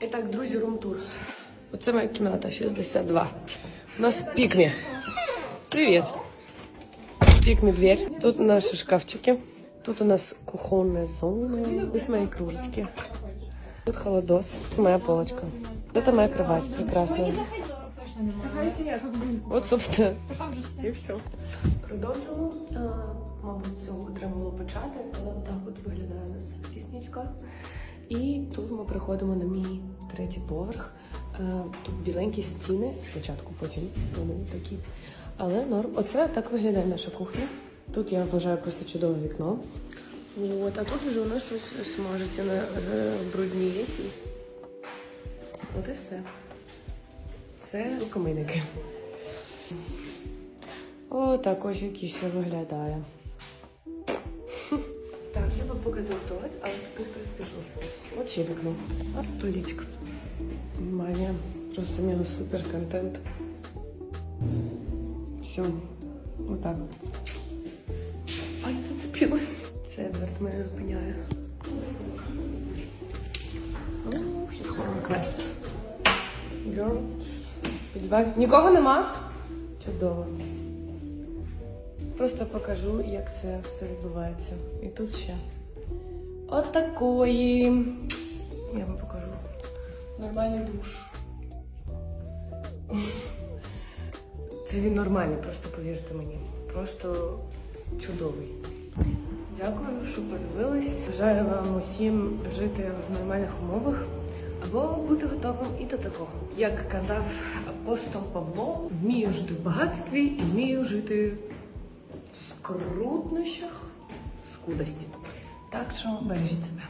І так, друзі, рум-тур. Оце моя кімната 62. У нас пікмі. Привіт. Пікмі дверь. Тут наші шкафчики. Тут у нас кухонная зона. Здесь мои кружечки. Тут холодос. Моя полочка. Это моя кровать прекрасная. Вот, собственно, і все. Продовжимо. Мабуть, цього треба було почати. Так от виглядає у нас піснічка. І тут ми приходимо на мій третій поверх. Е, Тут біленькі стіни, спочатку, потім вони такі. Але норм. Оце так виглядає наша кухня. Тут я вважаю просто чудове вікно. От, а тут вже у нас щось смажиться на брудній ці. От і все. Це каминики. О, так ось який все виглядає. Показав туалет, але тут хтось пішов. От ще вікно. А туалетик. Магія. Просто мега супер контент. Все. Вот так от. Ай, зацепилась. Це Едвард мене зупиняє. Щось хором квест. Girls. Сподіваюсь, нікого нема? Чудово. Просто покажу, як це все відбувається. І тут ще. От такої. Я вам покажу. Нормальний душ. Це він нормальний, просто повірте мені. Просто чудовий. Дякую, що подивились. Бажаю вам усім жити в нормальних умовах або бути готовим і до такого. Як казав апостол Павло, вмію жити в багатстві і вмію жити в скрутнощах, в скудості. Так що бережіть себе.